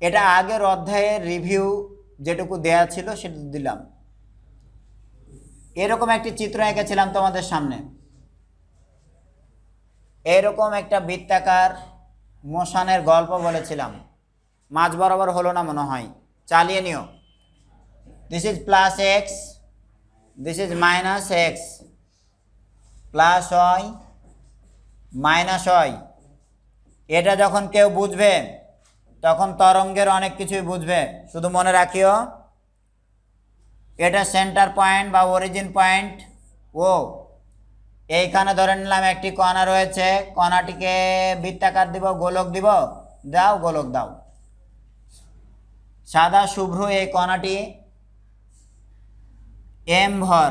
এটা আগের অধ্যায়ের রিভিউ যেটুকু দেয়া ছিল সেটা দিলাম। এরকম একটি চিত্র এঁকেছিলাম তোমাদের সামনে। এরকম একটা বৃত্তাকার মোশানের গল্প বলেছিলাম। মাঝ বরাবর হলো না মনে হয়। চালিয়ে নিও। This is plus X this is minus X plus হয় মাইনাস হয় এটা যখন কেউ বুঝবে তখন তরঙ্গের অনেক কিছুই বুঝবে। শুধু মনে রাখিও, এটা সেন্টার পয়েন্ট বা অরিজিন পয়েন্ট ও, এইখানে ধরে নিলাম একটি কণা রয়েছে, কণাটিকে বৃত্তাকার দিব, গোলক দিব। দাও, গোলক দাও। সাদা শুভ্র এই কণাটি এম ভর।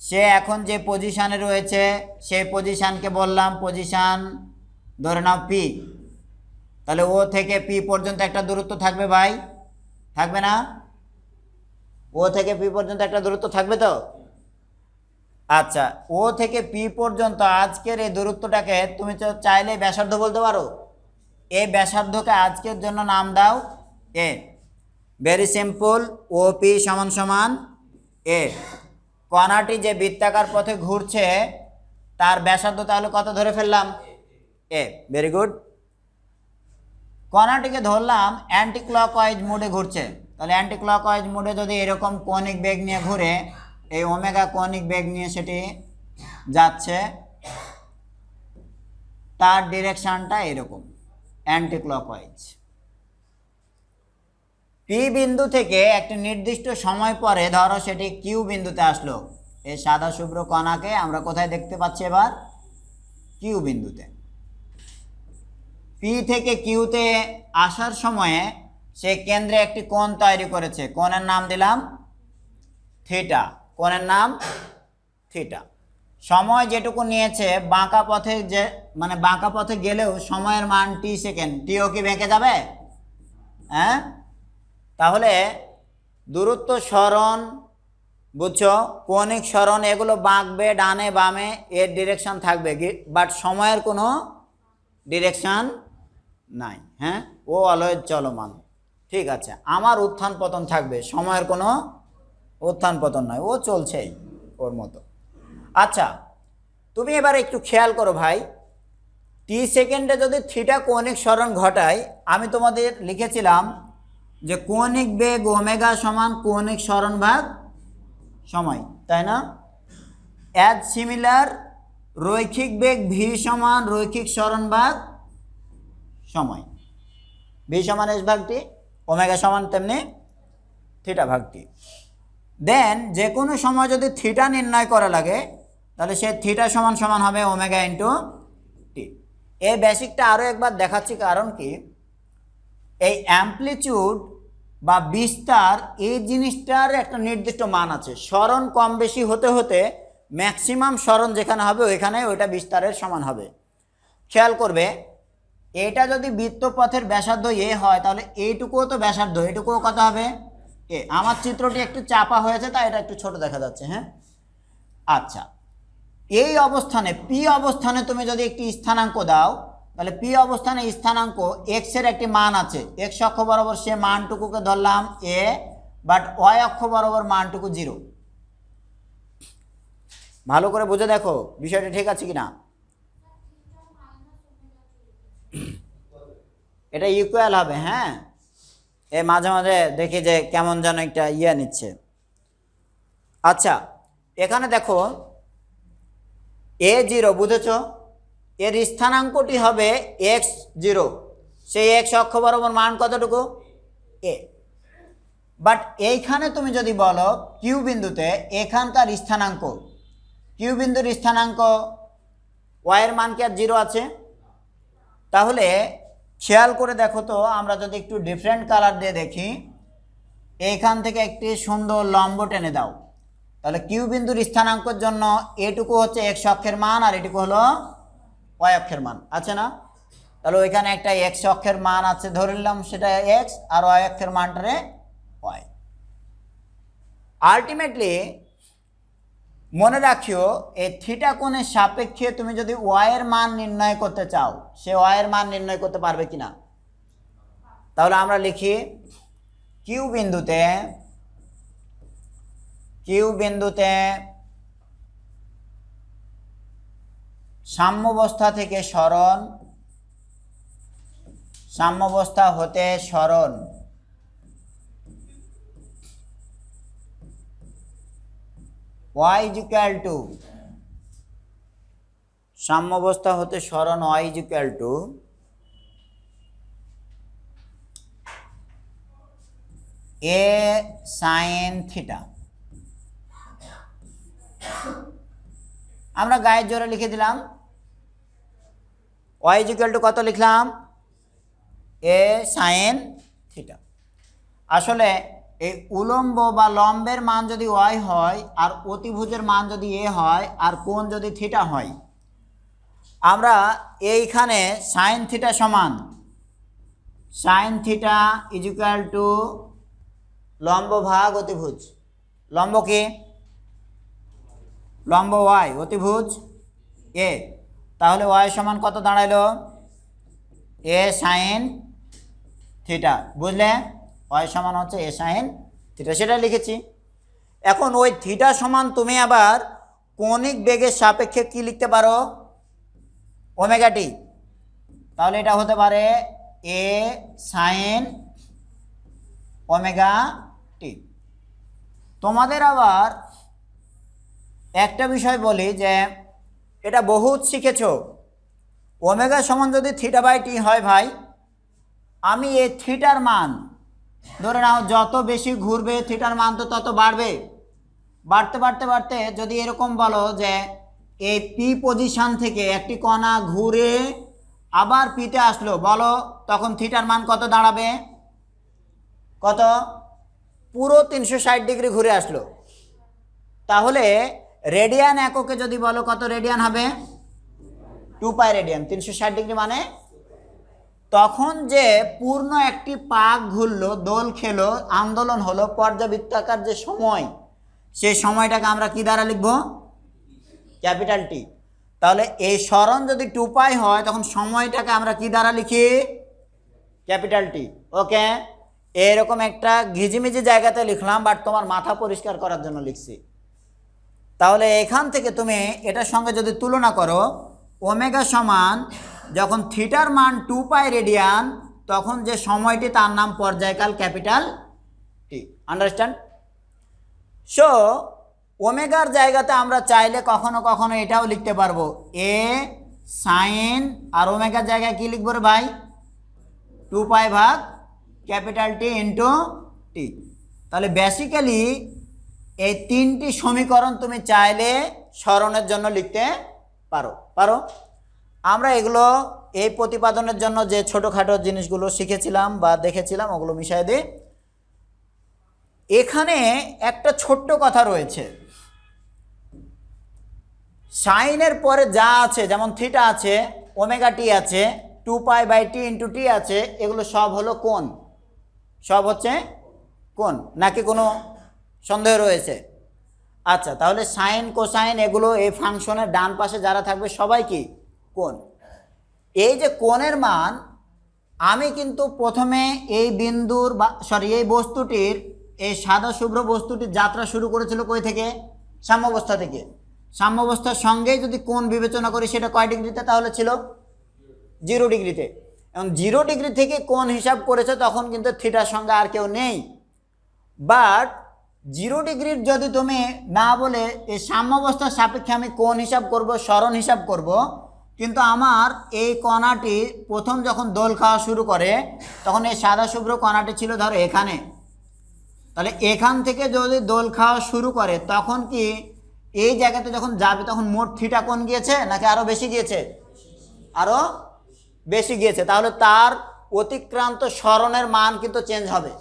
সে এখন যে পজিশানে রয়েছে, সেই পজিশানকে বললাম পজিশান ধরে নাও পি তাহলে ও থেকে পি পর্যন্ত একটা দূরত্ব থাকবে ভাই। থাকবে না? ও থেকে পি পর্যন্ত একটা দূরত্ব থাকবে তো? আচ্ছা ও থেকে পি পর্যন্ত আজকের এই দূরত্বটাকে তুমি তো চাইলে ব্যাসার্ধ বলতে পারো। এই ব্যাসার্ধকে আজকের জন্য নাম দাও A. Very simple O P সমান সমান এ। কণাটি যে বৃত্তাকার পথে ঘুরছে, তার ব্যাসার্ধ তাহলে কত ধরে ফেললাম? এ ভেরি গুড কণাটিকে ধরলাম অ্যান্টি ক্লকওয়াইজ মোডে ঘুরছে। তাহলে অ্যান্টি ক্লকওয়াইজ মোডে যদি এরকম কৌণিক বেগ নিয়ে ঘুরে, এই ওমেগা কৌণিক বেগ নিয়ে সেটি যাচ্ছে, তার ডিরেকশনটা এরকম অ্যান্টি ক্লকওয়াইজ পি বিন্দু থেকে একটি নির্দিষ্ট সময় পরে ধরো সেটি কিউ বিন্দুতে আসলো, এই সাদা শুভ্র কণাকে আমরা কোথায় দেখতে পাচ্ছি এবার? কিউ বিন্দুতে। পি থেকে কিউতে আসার সময়ে সে কেন্দ্রে একটি কোণ তৈরি করেছে। কোণের নাম দিলাম থিটা। কোণের নাম থিটা। সময় যেটুকু নিয়েছে, বাঁকা পথে যে মানে বাঁকা পথে গেলেও সময়ের মান টি সেকেন্ড টিও কি বেঁকে যাবে? হ্যাঁ? তাহলে দূরত্ব স্মরণ, বুঝছ? কৌণিক স্মরণ, এগুলো বাঁকবে, ডানে বামে, এর ডিরেকশন থাকবে। বাট সময়ের কোনো ডিরেকশন নাই হ্যাঁ? ও অলয়েজ চলমান। ঠিক আছে, আমার উত্থান পতন থাকবে, সময়ের কোনো উত্থান পতন নয়, ও চলছেই ওর মতো। আচ্ছা তুমি এবার একটু খেয়াল করো ভাই টি সেকেন্ডে যদি থিটা কৌণিক স্মরণ ঘটায়, আমি তোমাদের লিখেছিলাম যে কৌণিক বেগ ওমেগা সমান কৌণিক স্মরণ ভাগ সময়, তাই না? অ্যাজ সিমিলার রৈখিক বেগ ভি সমান রৈখিক স্মরণ ভাগ সময় ভি সমান এস ভাগটি ওমেগা সমান তেমনি থিটা ভাগটি দেন যে কোনো সময় যদি থিটা নির্ণয় করা লাগে, তাহলে সে থিটা সমান সমান হবে ওমেগা ইন্টু টি এই বেসিকটা আরও একবার দেখাচ্ছি কারণ কি? এই অ্যাম্পলিচিউড বা বিস্তার, এই জিনিসটার একটা নির্দিষ্ট মান আছে। স্মরণ কম বেশি হতে হতে ম্যাক্সিমাম স্মরণ যেখানে হবে ওইখানে ওইটা বিস্তারের সমান হবে। খেয়াল করবে এটা যদি বৃত্তপথের ব্যাসার্ধ এ হয়, তাহলে এইটুকুও তো ব্যাসার্ধ, এটুকুও কত হবে? এ, আমার চিত্রটি একটু চাপা হয়েছে, তাই এটা একটু ছোট দেখা যাচ্ছে হ্যাঁ? আচ্ছা এই অবস্থানে, পি অবস্থানে তুমি যদি একটি স্থানাঙ্ক দাও, তাহলে পি অবস্থানে স্থানাঙ্ক এক্সের একটি মান আছে। এক্স অক্ষ বরাবর সে মানটুকুকে ধরলাম এ বাট ওয়াই অক্ষ বরাবর মানটুকু জিরো ভালো করে বুঝে দেখো, বিষয়টা ঠিক আছে কি না এটা ইকুয়াল হবে হ্যাঁ? এ মাঝে মাঝে দেখি যে কেমন যেন একটা ইয়ে নিচ্ছে। আচ্ছা এখানে দেখো এ জিরো বুঝেছ? এর স্থানাঙ্কটি হবে এক্স জিরো সেই এক্স অক্ষ বরাবর মান কতটুকু? এ বাট এইখানে তুমি যদি বলো কিউ বিন্দুতে এখানকার স্থানাঙ্ক। কিউ বিন্দুর স্থানাঙ্ক ওয়াইয়ের মান কি আর জিরো আছে? তাহলে খেয়াল করে দেখো তো, আমরা যদি একটু ডিফারেন্ট কালার দিয়ে দেখি, এইখান থেকে একটি সুন্দর লম্ব টেনে দাও। তাহলে কিউ বিন্দুর স্থানাঙ্কের জন্য এটুকু হচ্ছে এক্স অক্ষের মান আর এটুকু হলো ওয়াই অক্ষের মান, আছে না? তাহলে ওইখানে একটা এক্স অক্ষের মান আছে, ধরে নিলাম সেটা এক্স আর ওয়াই অক্ষের মানটারে ওয়াই আলটিমেটলি মনে রাখিও, এই থিটা কোণের সাপেক্ষে তুমি যদি ওয়াইয়ের মান নির্ণয় করতে চাও, সে ওয়াইয়ের মান নির্ণয় করতে পারবে কিনা? তাহলে আমরা লিখি কিউ বিন্দুতে কিউ বিন্দুতে সাম্যবস্থা থেকে সরণ, সাম্যবস্থা হতে সরণ। ওয়াই ইজিক্যাল টু সাম্যবস্থা হতে সরণ y equal to A sine theta আমরা গায়ের জোরে লিখে দিলাম। ওয়াই ইজিক্যাল টু কত লিখলাম? এ সাইন থিটা আসলে এই উলম্ব বা লম্বের মান যদি ওয়াই হয় আর অতিভুজের মান যদি এ হয় আর কোণ যদি থিটা হয়। আমরা এইখানে সাইন থিটা সমান। সাইন থিটা ইজিক্যাল টু লম্ব ভাগ অতিভুজ। লম্ব কি? লম্ব ওয়াই অতিভুজ এ তাহলে ওয়াই সমান কত দাঁড়াইলো? এ সাইন থিটা বুঝলে? ওয়াই সমান হচ্ছে এ সাইন থিটা সেটা লিখেছি। এখন ওই থিটা সমান তুমি আবার কৌণিক বেগের সাপেক্ষে কি লিখতে পারো? ওমেগা টি তাহলে এটা হতে পারে এ সাইন ওমেগা টি তোমাদের আবার একটা বিষয় বলি যে এটা বহুত শিখেছ। ওমেগা সমান যদি থিটা বাই টি হয় ভাই, আমি এই থিটার মান ধরে নাও, যত বেশি ঘুরবে, থিটার মান তো তত বাড়বে। বাড়তে বাড়তে বাড়তে যদি এরকম বলো যে এই পি পজিশন থেকে একটি কণা ঘুরে আবার পিতে আসলো, বলো তখন থিটার মান কত দাঁড়াবে? কত? পুরো তিনশো ষাট ডিগ্রি ঘুরে আসলো। তাহলে রেডিয়ান এককে যদি বলো কত রেডিয়ান হবে? টু পাই রেডিয়ান, তিনশো ষাট ডিগ্রি মানে তখন যে পূর্ণ একটি পাক ঘুরলো, দোল খেলো, আন্দোলন হলো, পর্যাবৃত্তাকার যে সময়, সেই সময়টাকে আমরা কি দ্বারা লিখব? Capital T. তাহলে এই স্মরণ যদি টু পাই হয়, তখন সময়টাকে আমরা কি দ্বারা লিখি? Capital T. ওকে? এরকম একটা ঘিজিমিজি জায়গাতে লিখলাম, বাট তোমার মাথা পরিষ্কার করার জন্য লিখছি। তাহলে এখান থেকে তুমি এটার সঙ্গে যদি তুলনা করো, ওমেগা সমান যখন থিটার মান টু পাই রেডিয়ান, তখন যে সময়টি তার নাম পর্যায়কাল ক্যাপিটাল টি। আন্ডারস্ট্যান্ড সো ওমেগার জায়গাতে আমরা চাইলে কখনো কখনো এটাও লিখতে পারব। এ সাইন আর ওমেগার জায়গায় কি লিখব রে ভাই? টু পাই ভাগ ক্যাপিটাল টি ইন্টু টি। তাহলে বেসিক্যালি এই তিনটি সমীকরণ তুমি চাইলে স্মরণের জন্য লিখতে পারো। পারো? আমরা এগুলো এই প্রতিপাদনের জন্য যে ছোটোখাটো জিনিসগুলো শিখেছিলাম বা দেখেছিলাম, ওগুলো মিশাই দিই। এখানে একটা ছোট্ট কথা রয়েছে। সাইনের পরে যা আছে, যেমন থিটা আছে, ওমেগা টি আছে, two pi by T into T আছে, এগুলো সব হলো কোন সব হচ্ছে কোন নাকি কোনো সন্দেহ রয়েছে? আচ্ছা তাহলে সাইন, কোসাইন এগুলো এই ফাংশনের ডান পাশে যারা থাকবে সবাই কি? কোন এই যে কোণের মান, আমি কিন্তু প্রথমে এই বিন্দুর বা সরি এই বস্তুটির, এই সাদা শুভ্র বস্তুটির যাত্রা শুরু করেছিল কই থেকে? সাম্যবস্থা থেকে। সাম্যবস্থার সঙ্গেই যদি কোণ বিবেচনা করি, সেটা কয় ডিগ্রিতে? তাহলে ছিল জিরো ডিগ্রিতে। এবং জিরো ডিগ্রি থেকে কোণ হিসাব করেছে, তখন কিন্তু থিটার সঙ্গে আর কেউ নেই। বাট, জিরো ডিগ্রির যদি তুমি না বলে, এই সাম্যবস্থার সাপেক্ষে আমি কোণ হিসাব করব, স্মরণ হিসাব করব কিন্তু আমার এই কণাটি প্রথম যখন দোল খাওয়া শুরু করে, তখন এই সাদা শুভ্র কণাটি ছিল ধরো এখানে। তাহলে এখান থেকে যদি দোল খাওয়া শুরু করে, তখন কি এই জায়গাতে যখন যাবে, তখন মোট থিটা কোণ গিয়েছে নাকি আরও বেশি গিয়েছে? আরও বেশি গিয়েছে। তাহলে তার অতিক্রান্ত স্মরণের মান কিন্তু চেঞ্জ হবে।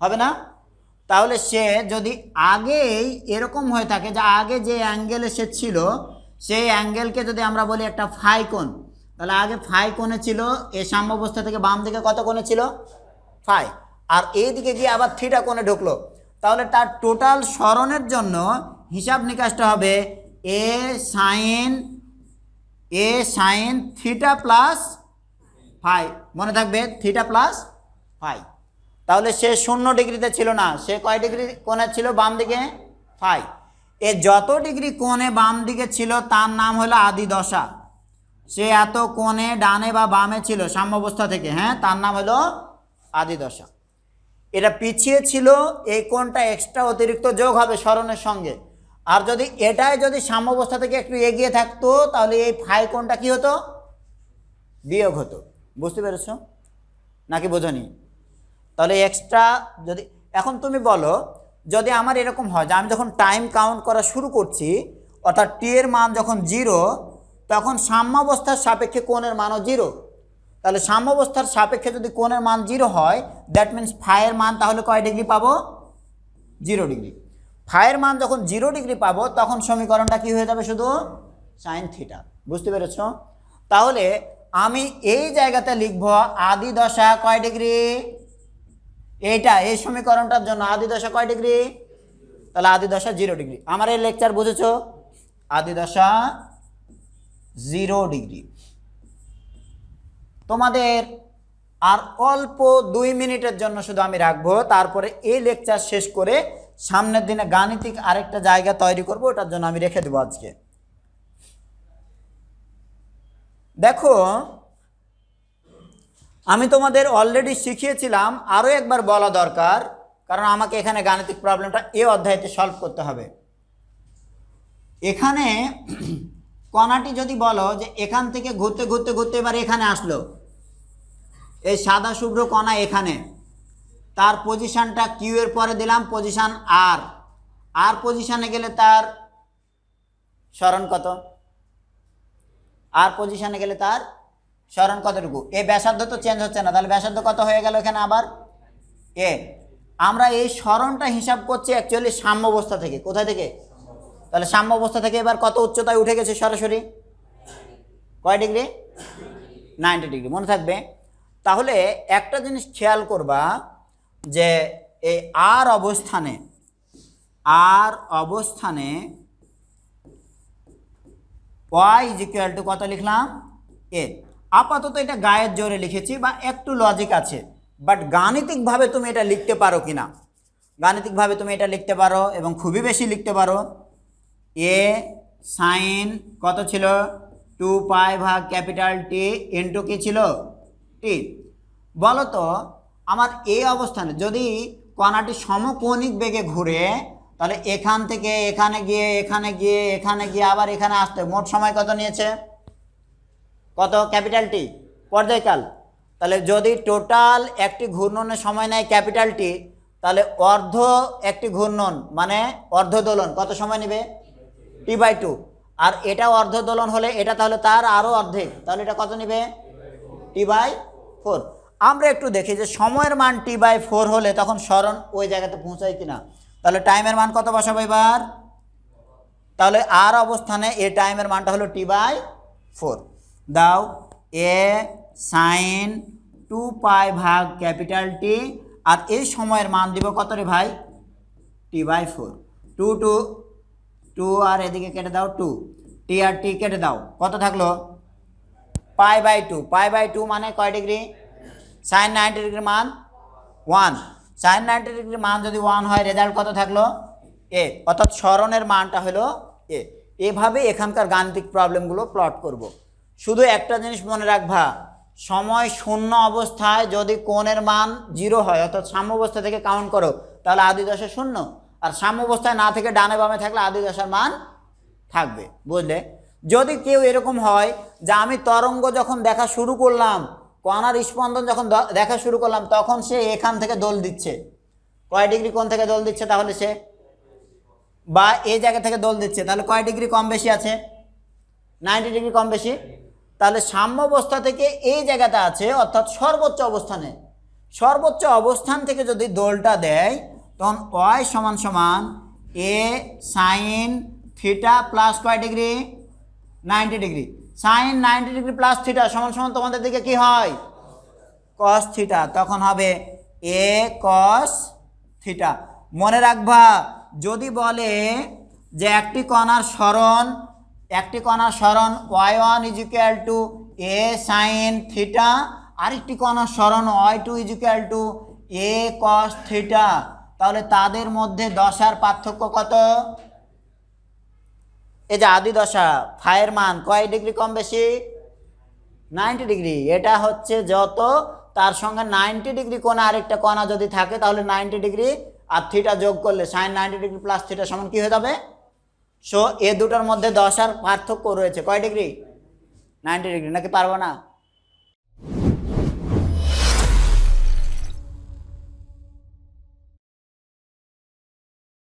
হবে না? তাহলে সে যদি আগেই এরকম হয়ে থাকে যে আগে যে অ্যাঙ্গেলে সে ছিল সেই অ্যাঙ্গেলকে যদি আমরা বলি একটা ফাই কোণ তাহলে আগে ফাই কোণে ছিল এ সাম্যাবস্থা থেকে বাম দিকে কত কোণে ছিল? ফাই। আর এই দিকে গিয়ে আবার থিটা কোণে ঢুকলো। তাহলে তার টোটাল স্মরণের জন্য হিসাব নিকাশটা হবে A sine A sine theta plus phi. মনে থাকবে থিটা প্লাস ফাই। তাহলে সে শূন্য ডিগ্রিতে ছিল না, সে কয় ডিগ্রি কোণে ছিল? বাম দিকে ফাই। এ যত ডিগ্রি কোণে বাম দিকে ছিল, তার নাম হলো আদি দশা। সে এত কোণে ডানে বা বামে ছিল সাম্যাবস্থা থেকে হ্যাঁ তার নাম হলো আদি দশা। এটা পিছিয়ে ছিল, এই কোণটা এক্সট্রা অতিরিক্ত যোগ হবে স্মরণের সঙ্গে। আর যদি এটাই যদি সাম্যাবস্থা থেকে একটু এগিয়ে থাকতো, তাহলে এই ফাই কোণটা কি হতো? বিয়োগ হতো। বুঝতে পেরেছ? নাকি বোঝনি? তাহলে এক্সট্রা যদি, এখন তুমি বলো যদি আমার এরকম হয় যে আমি যখন টাইম কাউন্ট করা শুরু করছি, অর্থাৎ টি এর মান যখন জিরো তখন সাম্যাবস্থার সাপেক্ষে কোণের মানও জিরো তাহলে সাম্যাবস্থার সাপেক্ষে যদি কোণের মান জিরো হয় দ্যাট মিন্স ফাইয়ের মান তাহলে কয় ডিগ্রি পাবো? জিরো ডিগ্রি ফাইয়ের মান যখন জিরো ডিগ্রি পাবো, তখন সমীকরণটা কি হয়ে যাবে শুধু? সাইন থিটা বুঝতে পেরেছ? তাহলে আমি এই জায়গাতে লিখব আদি দশা কয় ডিগ্রি এইটা, এই সমীকরণটার জন্য আদি দশা কয় ডিগ্রি? তাহলে আদি দশা জিরো ডিগ্রি। আমার এই লেকচার বুঝেছ? আদি দশা জিরো ডিগ্রি। তোমাদের আর অল্প দুই মিনিটের জন্য শুধু আমি রাখব, তারপরে এই লেকচার শেষ করে সামনের দিনে গাণিতিক আরেকটা জায়গা তৈরি করব, ওটার জন্য আমি রেখে দেবো আজকে। দেখো আমি তোমাদের অলরেডি শিখিয়েছিলাম আরও একবার বলা দরকার, কারণ আমাকে এখানে গাণিতিক প্রবলেমটা এ অধ্যায়তে সলভ করতে হবে। এখানে কণাটি যদি বলো যে এখান থেকে ঘুরতে ঘুরতে ঘুরতে এবার এখানে আসলো, এই সাদা শুভ্র কণা এখানে, তার পজিশানটা কিউ এর পরে দিলাম পজিশান আর আর পজিশানে গেলে তার স্মরণ কত? আর পজিশানে গেলে তার স্মরণ কতটুকু? এ ব্যাসার্ধ তো চেঞ্জ হচ্ছে না। তাহলে ব্যাসার্ধ কত হয়ে গেল এখানে আবার? এ, আমরা এই স্মরণটা হিসাব করছি অ্যাকচুয়ালি সাম্যাবস্থা থেকে। কোথায় থেকে? তাহলে সাম্যাবস্থা থেকে এবার কত উচ্চতায় উঠে গেছে সরাসরি? কয় ডিগ্রি? Ninety degree. মনে থাকবে? তাহলে একটা জিনিস খেয়াল করবা যে এই আর অবস্থানে আর অবস্থানে ওয়াই ইজ ইকুয়াল টু কত লিখলাম? এ আপাতত এটা গায়ের জোরে লিখেছি বা একটু লজিক আছে। বাট গাণিতিকভাবে তুমি এটা লিখতে পারো কি না? গাণিতিকভাবে তুমি এটা লিখতে পারো এবং খুবই বেশি লিখতে পারো। এ সাইন কত ছিল? টু পাই ভাগ ক্যাপিটাল টি ইন্টু কি ছিল? টি বলো তো আমার এই অবস্থানে যদি কণাটি সমকৌণিক বেগে ঘুরে, তাহলে এখান থেকে এখানে গিয়ে এখানে গিয়ে এখানে গিয়ে, আবার এখানে আসতে, মোট সময় কত নিয়েছে? কত? Capital T? পর্যায়কাল। তাহলে যদি টোটাল একটি ঘূর্ণনের সময় নেয় ক্যাপিটাল টি, তাহলে অর্ধ একটি ঘূর্ণন মানে অর্ধ দোলন কত সময় নেবে? T by two. আর এটা অর্ধ দোলন হলে এটা তাহলে তার আরও অর্ধেক, তাহলে এটা কত নেবে? T by four. আমরা একটু দেখি যে সময়ের মান টি বাই ফোর হলে তখন স্মরণ ওই জায়গাতে পৌঁছায় কিনা। তাহলে টাইমের মান কত বসাবো এবার? তাহলে আর অবস্থানে এ টাইমের মানটা হলো টি বাই ফোর। দাও। এ সাইন টু পাই ভাগ ক্যাপিটাল টি আর এই সময়ের মান দিব কত রে ভাই? T by four two two two আর এদিকে কেটে দাও টু টি আর টি কেটে দাও। কত থাকল? Pi by two pi by two মানে কয় ডিগ্রি সাইন নাইনটি ডিগ্রির মান ওয়ান সাইন নাইনটি ডিগ্রির মান যদি ওয়ান হয় রেজাল্ট কত থাকল? এ অর্থাৎ স্মরণের মানটা হলো এ এভাবে এখানকার গাণিতিক প্রবলেমগুলো প্লট করব। শুধু একটা জিনিস মনে রাখবা, সময় শূন্য অবস্থায় যদি কোণের মান জিরো হয়, অর্থাৎ সাম্য অবস্থা থেকে কাউন্ট করো, তাহলে আদি দশা শূন্য। আর সাম্য অবস্থায় না থেকে ডানে বামে থাকলে আদি দশার মান থাকবে, বুঝলে? যদি কেউ এরকম হয় যে আমি তরঙ্গ যখন দেখা শুরু করলাম, কণার স্পন্দন যখন দেখা শুরু করলাম, তখন সে এখান থেকে দোল দিচ্ছে। কয় ডিগ্রি কোণ থেকে দোল দিচ্ছে তাহলে সে? বা এই জায়গা থেকে দোল দিচ্ছে, তাহলে কয় ডিগ্রি কম বেশি আছে? নাইনটি ডিগ্রি কম বেশি? তাহলে সাম্য অবস্থা থেকে এই জায়গাটা আছে, অর্থাৎ সর্বোচ্চ অবস্থানে। সর্বোচ্চ অবস্থান থেকে যদি দোলটা দেয়, তখন ওয়াই সমান সমান এ সাইন থিটা প্লাস কয় degree? Ninety degree. Sine ninety degree plus theta সমান সমান তোমাদের দিকে কি হয়? কস থিটা তখন হবে এ কস থিটা মনে রাখবা, যদি বলে যে একটি কণার স্মরণ একটি কণার স্মরণ y one equal to A sine theta আরেকটি কণার স্মরণ y two equal to A cos theta তাহলে তাদের মধ্যে দশার পার্থক্য কত? এই যে আদি দশা ফায়ের মান কয় ডিগ্রি কম বেশি? Ninety degree. এটা হচ্ছে যত, তার সঙ্গে নাইনটি ডিগ্রি কোণা আরেকটা কণা যদি থাকে, তাহলে নাইনটি ডিগ্রি আর থিটা যোগ করলে sine ninety degree plus theta সমান কী হয়ে যাবে? সো এ দুটোর মধ্যে দশার পার্থক্য রয়েছে। কয় ডিগ্রি? নাইনটি ডিগ্রি নাকি পারব না?